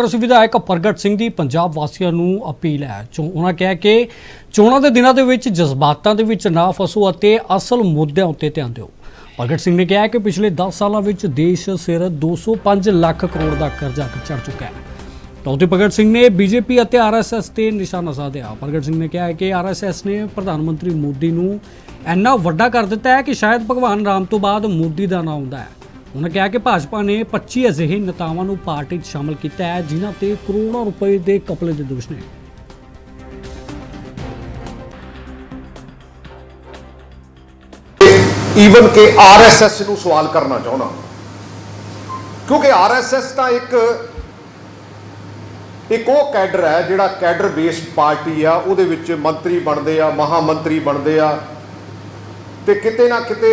ਕਾਂਗਰਸ ਵਿਧਾਇਕ ਪ੍ਰਗਟ ਸਿੰਘ ਦੀ ਪੰਜਾਬ ਵਾਸੀਆਂ ਨੂੰ ਅਪੀਲ ਹੈ। ਚੋ ਉਹਨਾਂ ਕਿਹਾ ਕਿ ਚੋਣਾਂ ਦੇ ਦਿਨਾਂ ਦੇ ਵਿੱਚ ਜਜ਼ਬਾਤਾਂ ਦੇ ਵਿੱਚ ਨਾ ਫਸੋ ਅਤੇ ਅਸਲ ਮੁੱਦਿਆਂ ਉੱਤੇ ਧਿਆਨ ਦਿਓ। ਪ੍ਰਗਟ ਸਿੰਘ ਨੇ ਕਿਹਾ ਕਿ ਪਿਛਲੇ 10 ਸਾਲਾਂ ਵਿੱਚ ਦੇਸ਼ ਸਿਰ 205 ਲੱਖ ਕਰੋੜ ਦਾ ਕਰਜ਼ਾ ਚੜ ਚੁੱਕਾ ਹੈ। ਤਾਂ ਉੱਥੇ ਪ੍ਰਗਟ ਸਿੰਘ ਨੇ ਬੀਜੇਪੀ ਅਤੇ ਆਰਐਸਐਸ ਤੇ ਨਿਸ਼ਾਨਾ ਸਾਧਿਆ। ਪ੍ਰਗਟ ਸਿੰਘ ਨੇ ਕਿਹਾ ਹੈ ਕਿ ਆਰਐਸਐਸ ਨੇ ਪ੍ਰਧਾਨ ਮੰਤਰੀ ਮੋਦੀ ਨੂੰ ਇੰਨਾ ਵੱਡਾ ਕਰ ਦਿੱਤਾ ਹੈ ਕਿ ਸ਼ਾਇਦ ਭਗਵਾਨ ਰਾਮ ਤੋਂ ਬਾਅਦ ਮੋਦੀ ਦਾ ਨਾਮ ਆਉਂਦਾ ਹੈ। ਉਹਨਾਂ ਕਿਹਾ ਕਿ ਭਾਜਪਾ ਨੇ 25 ਅਜਿਹੇ ਨੇਤਾਵਾਂ ਨੂੰ ਪਾਰਟੀ 'ਚ ਸ਼ਾਮਲ ਕੀਤਾ ਹੈ, ਜਿਨ੍ਹਾਂ ਤੇ ਕਰੋੜਾਂ ਰੁਪਏ ਦੇ ਕਪਲੇ ਦੇ ਦੋਸ਼ ਨੇ। ਈਵਨ ਕਿ ਆਰਐਸਐਸ ਨੂੰ ਸਵਾਲ ਕਰਨਾ ਚਾਹੁੰਦਾ। ਕਿਉਂਕਿ ਆਰਐਸਐਸ ਤਾਂ ਇੱਕ ਇੱਕ ਉਹ ਕੈਡਰ ਹੈ, ਜਿਹੜਾ ਕੈਡਰ ਬੇਸਡ ਪਾਰਟੀ ਆ, ਉਹਦੇ ਵਿੱਚ ਮੰਤਰੀ ਬਣਦੇ ਆ ਮਹਾ ਮੰਤਰੀ ਬਣਦੇ ਆ। ਤੇ ਕਿਤੇ ਨਾ ਕਿਤੇ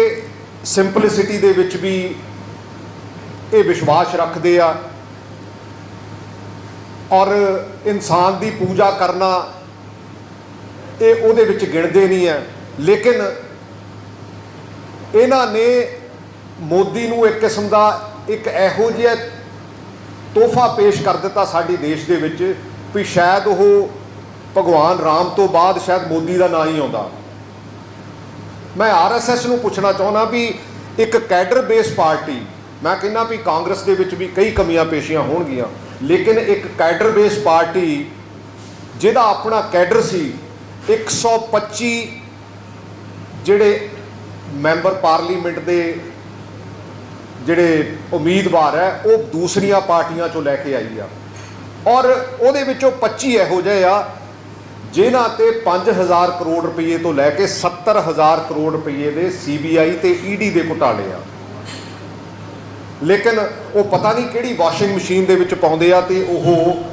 ਸਿੰਪਲਿਸਿਟੀ ਦੇ ਵਿੱਚ ਵੀ ਇਹ ਵਿਸ਼ਵਾਸ ਰੱਖਦੇ ਆ। ਔਰ ਇਨਸਾਨ ਦੀ ਪੂਜਾ ਕਰਨਾ ਇਹ ਉਹਦੇ ਵਿੱਚ ਗਿਣਦੇ ਨਹੀਂ ਹੈ। ਲੇਕਿਨ ਇਹਨਾਂ ਨੇ ਮੋਦੀ ਨੂੰ ਇੱਕ ਕਿਸਮ ਦਾ ਇੱਕ ਇਹੋ ਜਿਹਾ ਤੋਹਫਾ ਪੇਸ਼ ਕਰ ਦਿੱਤਾ ਸਾਡੀ ਦੇਸ਼ ਦੇ ਵਿੱਚ ਵੀ ਸ਼ਾਇਦ ਉਹ ਭਗਵਾਨ ਰਾਮ ਤੋਂ ਬਾਅਦ ਸ਼ਾਇਦ ਮੋਦੀ ਦਾ ਨਾਂ ਹੀ ਆਉਂਦਾ। ਮੈਂ ਆਰਐਸਐਸ ਨੂੰ ਪੁੱਛਣਾ ਚਾਹੁੰਦਾ ਵੀ ਇੱਕ ਕੈਡਰ ਬੇਸ ਪਾਰਟੀ ਮੈਂ ਕਹਿੰਦਾ ਵੀ ਕਾਂਗਰਸ ਦੇ ਵਿੱਚ ਵੀ ਕਈ ਕਮੀਆਂ ਪੇਸ਼ੀਆਂ ਹੋਣਗੀਆਂ, ਲੇਕਿਨ ਇੱਕ ਕੈਡਰ ਬੇਸ ਪਾਰਟੀ ਜਿਹਦਾ ਆਪਣਾ ਕੈਡਰ ਸੀ 125 ਜਿਹੜੇ ਮੈਂਬਰ ਪਾਰਲੀਮੈਂਟ ਦੇ ਜਿਹੜੇ ਉਮੀਦਵਾਰ ਹੈ, ਉਹ ਦੂਸਰੀਆਂ ਪਾਰਟੀਆਂ ਚੋਂ ਲੈ ਕੇ ਆਈ ਆ। ਔਰ ਉਹਦੇ ਵਿੱਚੋਂ 25 ਇਹੋ ਜਿਹੇ ਆ, ਜਿਨ੍ਹਾਂ ਤੇ 5000 ਕਰੋੜ ਰੁਪਏ ਤੋਂ ਲੈ ਕੇ 70000 ਕਰੋੜ ਰੁਪਏ ਦੇ ਸੀਬੀਆਈ ਤੇ ਈਡੀ ਦੇ ਘੁਟਾਲੇ ਆ। ਲੇਕਿਨ ਉਹ ਪਤਾ ਨਹੀਂ ਕਿਹੜੀ ਵਾਸ਼ਿੰਗ ਮਸ਼ੀਨ ਦੇ ਵਿੱਚ ਪਾਉਂਦੇ ਆ ਤੇ ਉਹ